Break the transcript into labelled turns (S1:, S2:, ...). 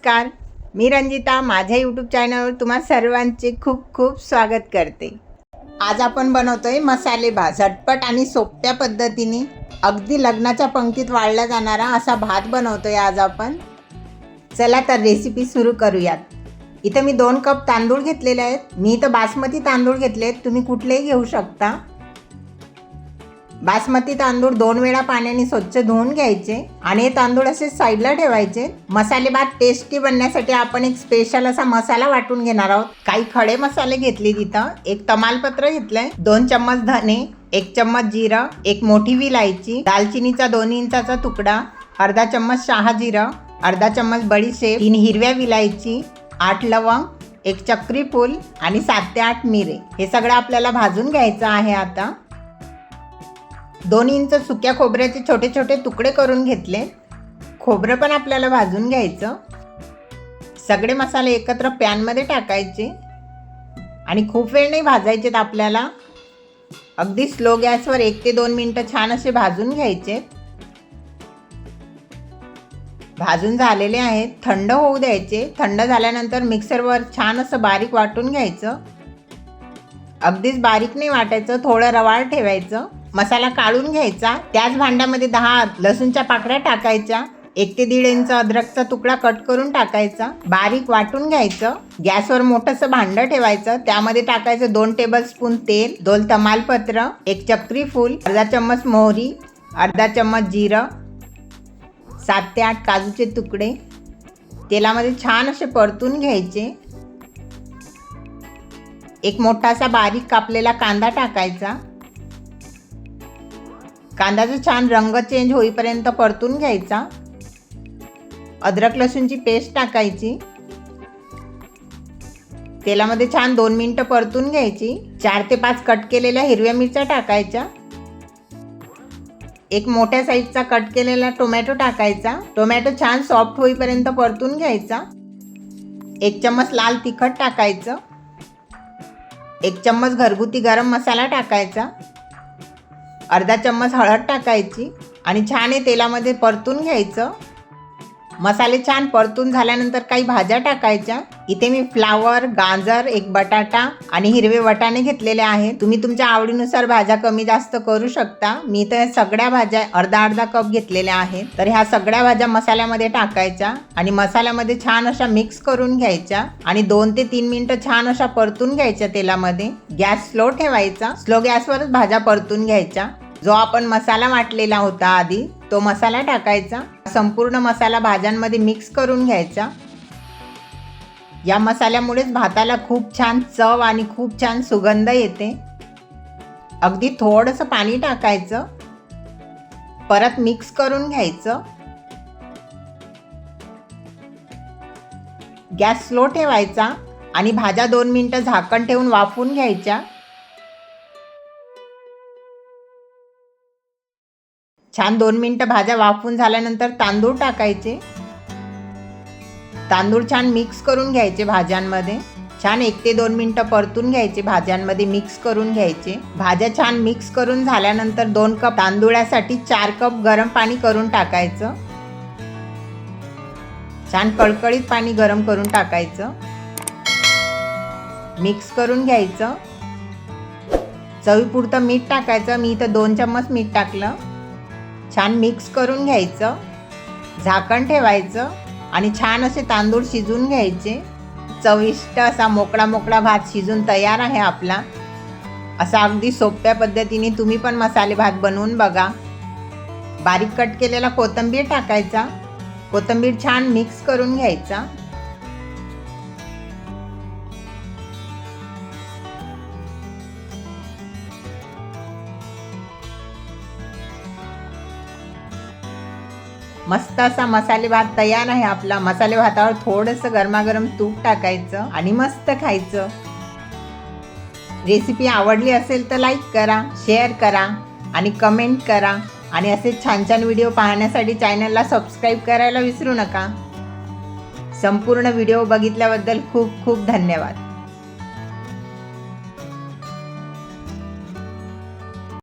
S1: नमस्कार. मी रंजिता माझ्या यूट्यूब चॅनलवर तुम्हा सर्वांचे खूप खूप स्वागत करते. आज आपण बनवतोय मसाले भात. झटपट आणि सोप्या पद्धतीने अगदी लग्नाच्या पंक्तीत वाढला जाणारा असा भात बनवतोय आज आपण. चला तर रेसिपी सुरू करूयात. इथं मी दोन कप तांदूळ घेतलेले आहेत. मी इथं बासमती तांदूळ घेतले आहेत तुम्ही कुठलेही घेऊ शकता. बासमती तांदूळ दोन वेळा पाण्याने स्वच्छ धुवून घ्यायचे आणि हे तांदूळ असे साईडला ठेवायचे. मसाले भात टेस्टी बनण्यासाठी आपण एक स्पेशल असा मसाला वाटून घेणार आहोत. काही खडे मसाले घेतले तिथं. एक तमालपत्र घेतलंय. दोन चम्मच धने एक चम्मच जिरं एक मोठी विलायची दालचिनीचा दोन इंचाचा तुकडा अर्धा चम्मच शहा जिरं अर्धा चम्मच बडीशेप तीन हिरव्या विलायची आठ लवंग एक चक्री फूल आणि सात ते आठ मिरे. हे सगळं आपल्याला भाजून घ्यायचं आहे आता. दोन इंच सुक्या खोबऱ्याचे छोटे छोटे तुकडे करून घेतले. खोबरं पण आपल्याला भाजून घ्यायचं. सगळे मसाले एकत्र पॅनमध्ये टाकायचे. आणि खूप वेळ नाही भाजायचेत आपल्याला. अगदी स्लो गॅसवर एक ते दोन मिनटं छान असे भाजून घ्यायचे. भाजून झालेले आहेत. थंड होऊ द्यायचे. थंड झाल्यानंतर मिक्सरवर छान असं बारीक वाटून घ्यायचं. अगदीच बारीक नाही वाटायचं थोडं रवाळ ठेवायचं. मसाला काढून घ्यायचा. त्याच भांड्यामध्ये दहा लसूणच्या पाकळ्या टाकायच्या. एक ते दीड इंच अद्रकचा तुकडा कट करून टाकायचा. बारीक वाटून घ्यायचं. गॅसवर मोठंसं भांडं ठेवायचं. त्यामध्ये टाकायचं दोन टेबल स्पून तेल दोन तमालपत्र एक चक्री फूल अर्धा चम्मच मोहरी अर्धा चम्मच जिरं सात ते आठ काजूचे तुकडे. तेलामध्ये छान असे परतून घ्यायचे. एक मोठासा बारीक कापलेला कांदा टाकायचा. कांद्याचा छान रंग चेंज होईपर्यंत परतून घ्यायचा. अद्रक लसूणची पेस्ट टाकायची. तेलामध्ये छान दोन मिनटं परतून घ्यायची. चार ते पाच कट केलेल्या हिरव्या मिरच्या टाकायच्या. एक मोठ्या साईजचा कट केलेला टोमॅटो टाकायचा. टोमॅटो छान सॉफ्ट होईपर्यंत परतून घ्यायचा. एक चम्मच लाल तिखट टाकायचं. एक चम्मच घरगुती गरम मसाला टाकायचा. अर्धा चम्मच हळद टाकायची आणि छान हे तेलामध्ये परतून घ्यायचं. मसाले छान परतून झाल्यानंतर काही भाज्या टाकायच्या. इथे मी फ्लावर गाजर एक बटाटा आणि हिरवे वटाणे घेतलेले आहेत. तुम्ही तुमच्या आवडीनुसार भाज्या कमी जास्त करू शकता. मी तर सगळ्या भाज्या अर्धा अर्धा कप घेतलेल्या आहेत. तर ह्या सगळ्या भाज्या मसाल्यामध्ये टाकायच्या आणि मसाल्यामध्ये छान अशा मिक्स करून घ्यायच्या आणि दोन ते तीन मिनिटं छान अशा परतून घ्यायच्या तेलामध्ये. गॅस स्लो ठेवायचा. स्लो गॅसवरच भाज्या परतून घ्यायच्या. जो आपण मसाला वाटलेला होता आधी तो मसाला टाकायचा. संपूर्ण मसाला भाज्यांमध्ये मिक्स करून घ्यायचा. या मसाल्यामुळेच भाताला खूप छान चव आणि खूप छान सुगंध येते. अगदी थोडंसं पाणी टाकायचं. परत मिक्स करून घ्यायचं. गॅस स्लो ठेवायचा आणि भाज्या दोन मिनटं झाकण ठेवून वाफून घ्यायच्या. छान दोन मिनटं भाज्या वाफून झाल्यानंतर तांदूळ टाकायचे. तांदूळ छान मिक्स करून घ्यायचे भाज्यांमध्ये. छान एक ते दोन मिनटं परतून घ्यायचे भाज्यांमध्ये मिक्स करून घ्यायचे. भाज्या छान मिक्स करून झाल्यानंतर दोन कप तांदुळासाठी चार कप गरम पाणी करून टाकायचं. छान कळकळीत पाणी गरम करून टाकायचं. मिक्स करून घ्यायचं. चवीपुरतं मीठ टाकायचं. मी इथं दोन चम्मच मीठ टाकलं. छान मिक्स करून घ्यायचं झाकण ठेवायचं आणि छान असे तांदूळ शिजून घ्यायचे. चविष्ट असा मोकळा मोकळा भात शिजून तयार आहे आपला. असा अगदी सोप्या पद्धतीने तुम्ही पण मसाले भात बनवून बघा. बारीक कट केलेला कोथिंबीर टाकायचा. कोथिंबीर छान मिक्स करून घ्यायचा. मस्त असा मसाले भात तयार आहे. आपला मसाले भातावर थोडंसं गरमागरम तूप टाकायचं आणि मस्त खायचं. रेसिपी आवडली असेल तर लाईक करा शेअर करा आणि कमेंट करा. आणि असे छान छान व्हिडिओ पाहण्यासाठी चॅनलला सबस्क्राईब करायला विसरू नका. संपूर्ण व्हिडिओ बघितल्याबद्दल खूप खूप धन्यवाद.